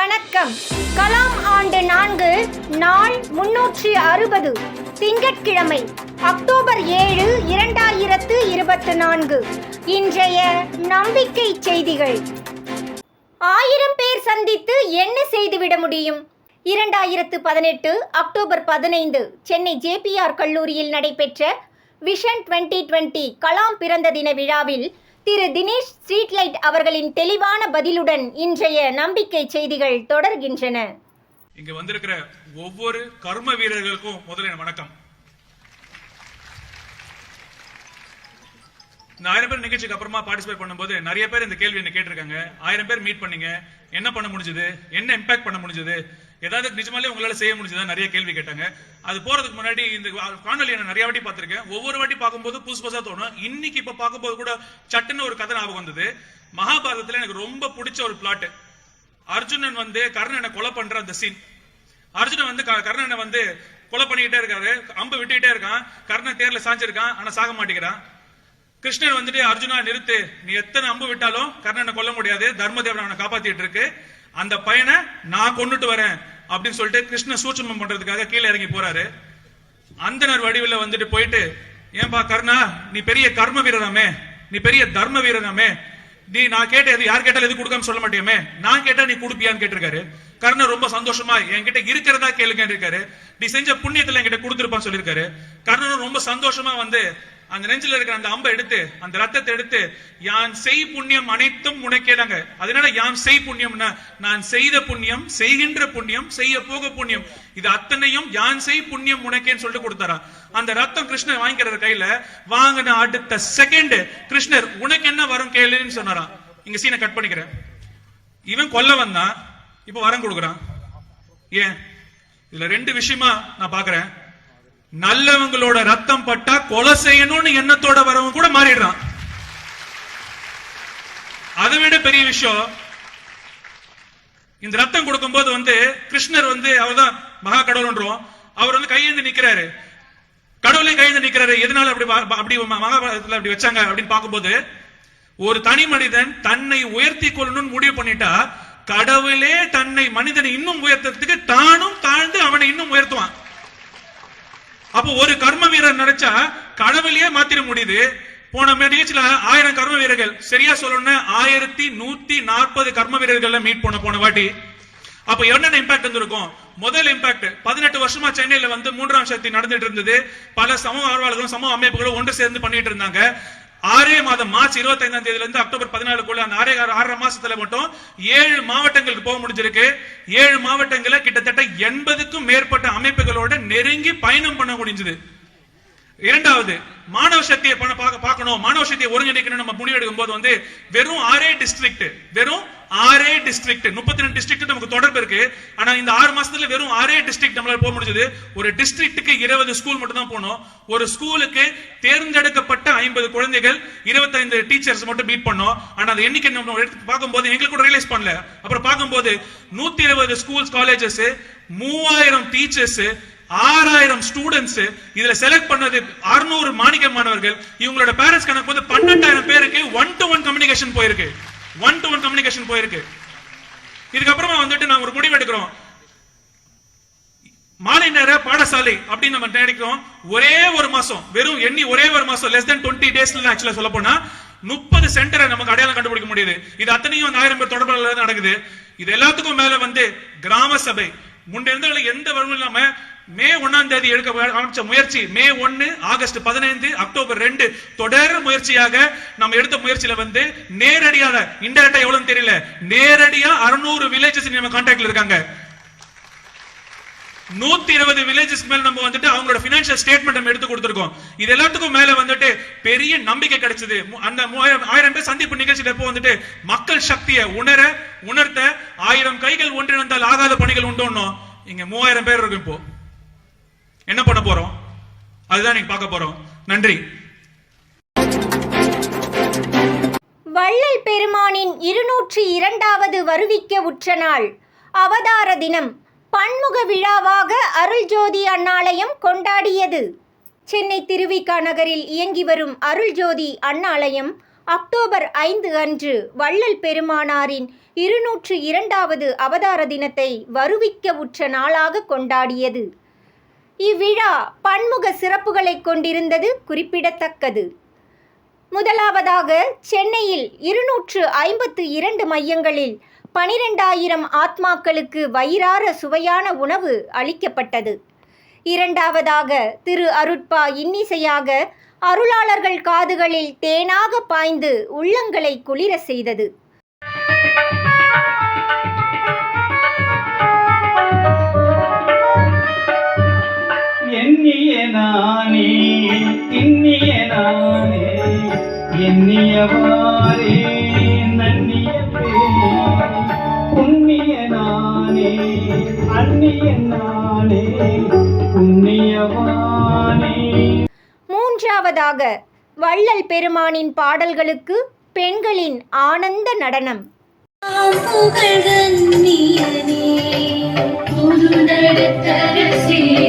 வணக்கம். கலாம் ஆண்டு நான்கு நாள் முன்னூற்றி அறுபது திங்கட்கிழமை அக்டோபர் ஏழு இரண்டாயிரத்து இருபத்து நான்கு. இன்றைய நம்பிக்கை செய்திகள். ஆயிரம் பேர் சந்தித்து என்ன செய்துவிட முடியும்? இரண்டாயிரத்து பதினெட்டு அக்டோபர் பதினைந்து சென்னை ஜேபிஆர் கல்லூரியில் நடைபெற்ற விஷன் 2020 கலாம் பிறந்த தின விழாவில் திரு தினேஷ் ஸ்ட்ரீட்லைட் அவர்களின் தெளிவான பதிலுடன் இன்றைய நம்பிக்கை செய்திகள் தொடர்கின்றன. இங்க வந்திருக்கிற ஒவ்வொரு கர்ம வீரர்களுக்கும் முதல்ல வணக்கம். இந்த ஆயிரம் பேர் நிகழ்ச்சிக்கு அப்புறமா பார்ட்டிசிபேட் பண்ணும்போது நிறைய பேர் இந்த கேள்வி என்ன கேட்டிருக்காங்க. ஆயிரம் பேர் மீட் பண்ணீங்க. என்ன பண்ண முடிஞ்சது? என்ன இம்பாக்ட் பண்ண முடிஞ்சது? ஏதாவது நிஜமாலே உங்களால செய்ய முடிஞ்சதா? நிறைய கேள்வி கேட்டாங்க. அது போறதுக்கு முன்னாடி இந்த காணொலி நான் நிறைய வாட்டி பார்த்திருக்கேன். ஒவ்வொரு வாட்டி பார்க்கும்போது புதுசு புதுசா தோணும். இன்னைக்கு இப்ப பார்க்கும்போது கூட சட்டுன்னு ஒரு கதை ஞாபகம் வந்தது. மகாபாரதத்துல எனக்கு ரொம்ப பிடிச்ச ஒரு பிளாட் அர்ஜுனன் வந்து கர்ணனை கொலை பண்ற அந்த சீன் அர்ஜுனன் வந்து க- கர்ணனை வந்து கொலை பண்ணிக்கிட்டே இருக்காரு. அம்பு விட்டுக்கிட்டே இருக்கான். கர்ணன் தேர்ல சாஞ்சிருக்கான். ஆனா சாக மாட்டேங்கிறான். கிருஷ்ணன் வந்துட்டு அர்ஜுனா நிறுத்து. நீ எத்தனை அம்பு விட்டாலும் கர்ணனை கொல்ல முடியாது. தர்மதேவன் அவனை காப்பாத்திட்டு இருக்கு. அந்த பையனை நான் கொண்டுட்டு வரேன் அப்படின்னு சொல்லிட்டு கிருஷ்ண சூட்சமம் பண்றதுக்காக கீழே இறங்கி போறாரு. அந்தனர் வடிவில வந்துட்டு போயிட்டு ஏன்பா கர்ணா நீ பெரிய கர்ம வீரனாமே நீ பெரிய தர்ம வீரனாமே நீ நான் கேட்ட எது யார் கேட்டாலும் எது கொடுக்காம சொல்ல மாட்டியாமே நான் கேட்டா நீ கொடுப்பியான்னு கேட்டிருக்காரு. கர்ணன் ரொம்ப சந்தோஷமா என்கிட்ட இருக்கிறதா கேளுங்க இருக்காரு. நீ செஞ்ச புண்ணியத்துல என்கிட்ட கொடுத்துருப்பான்னு சொல்லியிருக்காரு. கர்ணனும் ரொம்ப சந்தோஷமா வந்து அந்த நெஞ்சில் இருக்கிற அந்த அம்பை எடுத்து அந்த ரத்தத்தை எடுத்து யான் செய் புண்ணியம் அனைத்தும் உனக்கேதாங்க அதனால யான் செய் புண்ணியம்னா நான் செய்த புண்ணியம் செய்கின்ற புண்ணியம் செய்ய போக புண்ணியம் இது அத்தனையும் யான் செய் புண்ணியம் உனக்கேன்னு சொல்லிட்டு கொடுத்தாரா? அந்த ரத்தம் கிருஷ்ணர் வாங்கிக்கிறார் கையில வாங்கின அடுத்த செகண்ட் கிருஷ்ணர் உனக்கு என்ன வரும் கேளுன்னு சொன்னாரா. இங்க சீனை கட் பண்ணிக்கிறேன். இவன் கொல்ல வந்தான். இப்ப வரம் கொடுக்குறான். ஏன்? இதுல ரெண்டு விஷயமா நான் பாக்குறேன். நல்லவங்களோட ரத்தம் பட்டா கொலை செய்யணும்னு எண்ணத்தோட வரவங்க கூட மாறிடுறான். அதை விட பெரிய விஷயம் இந்த ரத்தம் கொடுக்கும்போது வந்து கிருஷ்ணர் வந்து அவர்தான் மகா கடவுள்ன்றோம் அவர் வந்து கையெழுந்து நிக்கிறாரு. கடவுளே கையெழுந்து நிக்கிறாரு. எதனால அப்படி அப்படி மகாபாரதத்துல அப்படி வச்சாங்க அப்படின்னு பார்க்கும்போது ஒரு தனி மனிதன் தன்னை உயர்த்தி கொள்ளணும்னு முடிவு பண்ணிட்டா கடவுளே தன்னை மனிதனை இன்னும் உயர்த்துறதுக்கு தானும் தாழ்ந்து அவனை இன்னும் உயர்த்துவான். அப்போ ஒரு கர்ம வீரர் நினைச்சா கடவுளையே மாத்திர முடியுது. போன நிகழ்ச்சியில ஆயிரம் கர்ம வீரர்கள். சரியா சொல்லணும்னா ஆயிரத்தி நூத்தி நாற்பது கர்ம வீரர்கள் மீட் பண்ண போன வாட்டி. அப்ப என்னென்ன இம்பாக்ட் வந்திருக்கும்? முதல் இம்பாக்ட் பதினெட்டு வருஷமா சென்னையில வந்து மூன்றாம் சக்தி நடந்துட்டு இருந்தது. பல சமூக ஆர்வலர்களும் சமூக அமைப்புகளும் ஒன்று சேர்ந்து பண்ணிட்டு இருந்தாங்க. ஆறே மாதம் மார்ச் இருபத்தி ஐந்தாம் தேதியில இருந்து அக்டோபர் பதினாலுக்குள்ள அந்த ஆறே ஆறு- ஆறரை மாசத்துல மட்டும் ஏழு மாவட்டங்களுக்கு போக முடிஞ்சிருக்கு. ஏழு மாவட்டங்கள கிட்ட எண்பதுக்கும் மேற்பட்ட அமைப்புகளோட நெருங்கி பயணம் பண்ண முடிஞ்சது இரண்டாவது மாணவ சக்தியை பார்க்க பார்க்கணும். மாணவ சக்தியை ஒருங்கிணைக்கணும் நம்ம முடிவெடுக்கும் போது வந்து வெறும் ஆறே டிஸ்ட்ரிக்ட் வெறும் ஆறே டிஸ்ட்ரிக்ட் முப்பத்தி ரெண்டு டிஸ்ட்ரிக்ட் நமக்கு தொடர்பு இருக்கு. ஆனா இந்த ஆறு மாசத்துல வெறும் ஆறே டிஸ்ட்ரிக்ட் நம்மளால போக முடிஞ்சது. ஒரு டிஸ்ட்ரிக்ட்டுக்கு இருபது ஸ்கூல் மட்டும் தான் போனோம் ஒரு ஸ்கூலுக்கு தேர்ந்தெடுக்கப்பட்ட ஐம்பது குழந்தைகள் இருபத்தைந்து டீச்சர்ஸ் மட்டும் மீட் பண்ணோம். ஆனா அந்த எண்ணிக்கை நம்ம எடுத்து பார்க்கும்போது எங்களுக்கு கூட ரியலைஸ் பண்ணல. அப்புறம் பார்க்கும்போது நூத்தி இருபது ஸ்கூல்ஸ் காலேஜஸ் மூவாயிரம் டீச்சர்ஸ் ஆறாயிரம் ஸ்டூடெண்ட்ஸ் இதுல செலக்ட் பண்ணது அறுநூறு மாணிக்க மாணவர்கள் இவங்களோட பேரண்ட்ஸ் கணக்கு வந்து பன்னெண்டாயிரம் பேருக்கு ஒன் டு ஒன் கம்யூனிகேஷன் போயிருக்கு. ஒன் டு ஒன் கம்யூனிகேஷன் போயிருக்கு. இதுக்கப்புறமா வந்துட்டு நான் ஒரு முடிவு எடுக்கிறோம். மாலை நேர பாடசாலை அப்படின்னு நம்ம நினைக்கிறோம். ஒரே ஒரு மாசம் வெறும் எண்ணி ஒரே ஒரு மாசம் லெஸ் தென் டுவெண்ட்டி டேஸ்ல ஆக்சுவலா சொல்ல போனா முப்பது சென்டரை நமக்கு அடையாளம் கண்டுபிடிக்க முடியுது. இது அத்தனையும் ஆயிரம் பேர் தொடர்புல நடக்குது. இது எல்லாத்துக்கும் மேல வந்து கிராம சபை. முன்ன எந்த வரவும் இல்லாம மே ஒன்னாம் தேதி எடுக்க ஆரம்பிச்ச முயற்சி மே ஒன்னு ஆகஸ்ட் பதினைந்து அக்டோபர் ரெண்டு தொடர் முயற்சியாக நம்ம எடுத்த முயற்சியில வந்து நேரடியாக இன்டெரக்டா எவ்வளவு தெரியல. நேரடியா அறுநூறு வில்லேஜஸ் நம்ம கான்டாக்ட்ல இருக்காங்க. நூத்தி இருபது வில்லேஜஸ் மேல நம்ம வந்துட்டு அவங்களோட பினான்சியல் ஸ்டேட்மெண்ட் நம்ம எடுத்து கொடுத்துருக்கோம். இது எல்லாத்துக்கும் மேல வந்துட்டு பெரிய நம்பிக்கை கிடைச்சது. அந்த மூவாயிரம் ஆயிரம் பேர் சந்திப்பு நிகழ்ச்சியில எப்போ வந்துட்டு மக்கள் சக்தியை உணர உணர்த்த ஆயிரம் கைகள் ஒன்றிணைந்தால் ஆகாத பணிகள் உண்டோன்னோம் இங்க மூவாயிரம் பேர் இருக்கும் இப்போ. என்ன பண்ண போறோம்? அதுதான் நீங்க பார்க்க போறோம். நன்றி. வள்ளல் பெருமானின் இருநூற்றி இரண்டாவது வருவிக்க உற்ற நாள் அவதார தினம். பன்முக விழாவாக அருள்ஜோதி அண்ணாலயம் கொண்டாடியது. சென்னை திருவிக நகரில் இயங்கி வரும் அருள்ஜோதி அண்ணாலயம் அக்டோபர் ஐந்து அன்று வள்ளல் பெருமானாரின் இருநூற்று இரண்டாவது அவதார தினத்தை வருவிக்க உற்ற நாளாக கொண்டாடியது. இவ்விழா பன்முக சிறப்புகளை கொண்டிருந்தது குறிப்பிடத்தக்கது. முதலாவதாக சென்னையில் இருநூற்று ஐம்பத்து இரண்டு மையங்களில் பனிரெண்டாயிரம் ஆத்மாக்களுக்கு வயிறார சுவையான உணவு அளிக்கப்பட்டது. இரண்டாவதாக திரு அருட்பா இன்னிசையாக அருளாளர்கள் காதுகளில் தேனாக பாய்ந்து உள்ளங்களை குளிர செய்தது. எண்ணிய நானே திண்ணிய நானே எண்ணியவாறே நன்னிய புண்ணிய நானே அந்நிய நானே புண்ணியவானே மூன்றாவதாக வள்ளல் பெருமானின் பாடல்களுக்கு பெண்களின் ஆனந்த நடனம். புகழ்கண்ணியனே புதுநடத்தரசே புண்ணியனே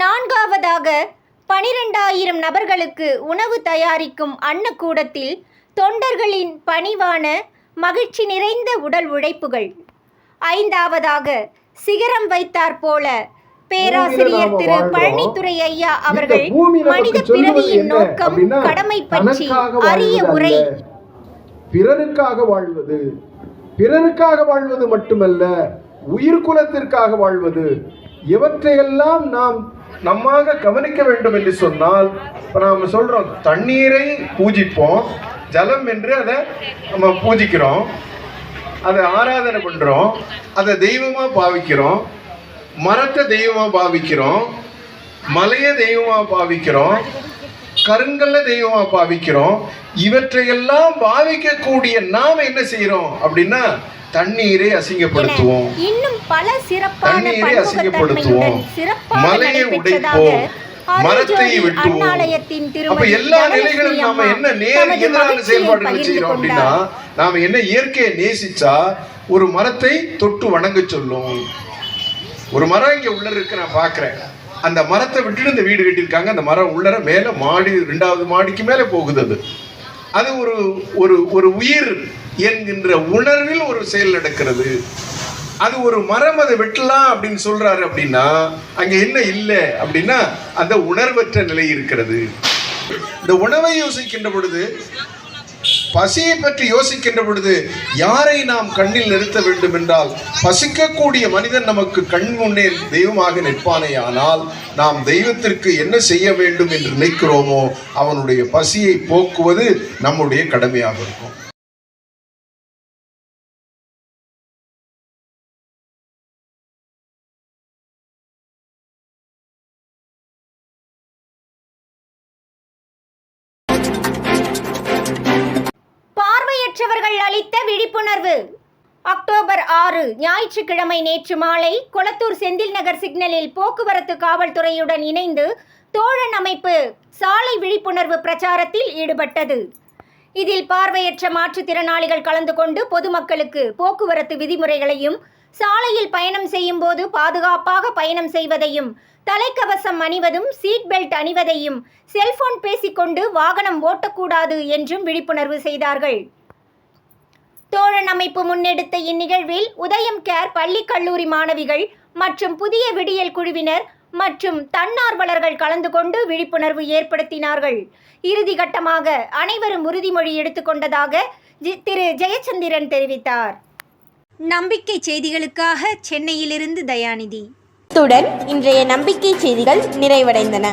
நான்காவதாக பனிரெண்டாயிரம் நபர்களுக்கு உணவு தயாரிக்கும் அன்னக்கூடத்தில் தொண்டர்களின் பணிவான மகிழ்ச்சி நிறைந்த உடல் உழைப்புகள். ஐந்தாவதாக சிகரம் வைத்தார் போல பேராசிரியர் திரு பழனித்துறை ஐயா அவர்கள் மனித பிறவியின் நோக்கம் கடமை பற்றி அரிய உரை. பிறருக்காக வாழ்வது. பிறருக்காக வாழ்வது மட்டுமல்ல உயிர்குலத்திற்காக வாழ்வது. இவற்றையெல்லாம் நாம் நம்மாக கவனிக்க வேண்டும் என்று சொன்னால் இப்போ நாம் சொல்கிறோம் தண்ணீரை பூஜிப்போம் ஜலம் என்று அதை நம்ம பூஜிக்கிறோம் அதை ஆராதனை பண்ணுறோம் அதை தெய்வமாக பாவிக்கிறோம் மரத்தை தெய்வமாக பாவிக்கிறோம் மலையை தெய்வமாக பாவிக்கிறோம் கருங்கல்ல தெய்வமாக பாவிக்கிறோம் இவற்றையெல்லாம் பாவிக்கக்கூடிய நாம் என்ன செய்கிறோம் அப்படின்னா தண்ணீரை அசிங்கப்படுத்துவோம். இன்னும் பல சிறப்பான தண்ணீரை அசிங்கப்படுத்துவோம் மலையை உடைப்போம். மரத்தை வெட்டுவோம். அப்ப எல்லா நிலைகளும் நாம என்ன நேர் எதிரான செயல்பாடுகள் செய்யறோம் அப்படின்னா. நாம என்ன இயற்கையை நேசிச்சா ஒரு மரத்தை தொட்டு வணங்க சொல்லும். ஒரு மரம் இங்க உள்ள இருக்கு நான் பாக்குறேன். அந்த மரத்தை விட்டுட்டு இந்த வீடு கட்டியிருக்காங்க. அந்த மரம் உள்ளர மேல மாடி ரெண்டாவது மாடிக்கு மேல போகுது அது. அது ஒரு ஒரு ஒரு உயிர். என்கின்ற உணர்வில் ஒரு செயல் நடக்கிறது. அது ஒரு மரம் அதை வெட்டலாம் அப்படின்னு சொல்றாரு அப்படின்னா அங்க என்ன இல்லை அப்படின்னா அந்த உணர்வற்ற நிலை இருக்கிறது. இந்த உணவை யோசிக்கின்ற பொழுது பசியை பற்றி யோசிக்கின்ற பொழுது யாரை நாம் கண்ணில் நிறுத்த வேண்டும் என்றால் பசிக்கக்கூடிய மனிதன் நமக்கு கண் முன்னே தெய்வமாக நிற்பானே ஆனால் நாம் தெய்வத்திற்கு என்ன செய்ய வேண்டும் என்று நினைக்கிறோமோ அவனுடைய பசியை போக்குவது நம்முடைய கடமையாக இருக்கும். விழிப்புணர்வு அக்டோபர் ஆறு ஞாயிற்றுக்கிழமை நேற்று மாலை கொளத்தூர் செந்தில் நகர் சிக்னலில் போக்குவரத்து காவல்துறையுடன் இணைந்து தோழன் அமைப்பு சாலை விழிப்புணர்வு பிரச்சாரத்தில் ஈடுபட்டது. இதில் பார்வையற்ற மாற்றுத்திறனாளிகள் கலந்து கொண்டு பொதுமக்களுக்கு போக்குவரத்து விதிமுறைகளையும் சாலையில் பயணம் செய்யும் போது பாதுகாப்பாக பயணம் செய்வதையும் தலைக்கவசம் அணிவதும் சீட் பெல்ட் அணிவதையும் செல்போன் பேசிக்கொண்டு வாகனம் ஓட்டக்கூடாது என்றும் விழிப்புணர்வு செய்தார்கள். தோழன் அமைப்பு முன்னெடுத்த இந்நிகழ்வில் உதயம் கேர் பள்ளி கல்லூரி மாணவிகள் மற்றும் புதிய விடியல் குழுவினர் மற்றும் தன்னார்வலர்கள் கலந்து கொண்டு விழிப்புணர்வு ஏற்படுத்தினார்கள். இறுதிகட்டமாக அனைவரும் உறுதிமொழி எடுத்துக்கொண்டதாக ஜி- திரு ஜெயச்சந்திரன் தெரிவித்தார். நம்பிக்கை செய்திகளுக்காக சென்னையிலிருந்து தயாநிதி. இத்துடன் இன்றைய நம்பிக்கை செய்திகள் நிறைவடைந்தன.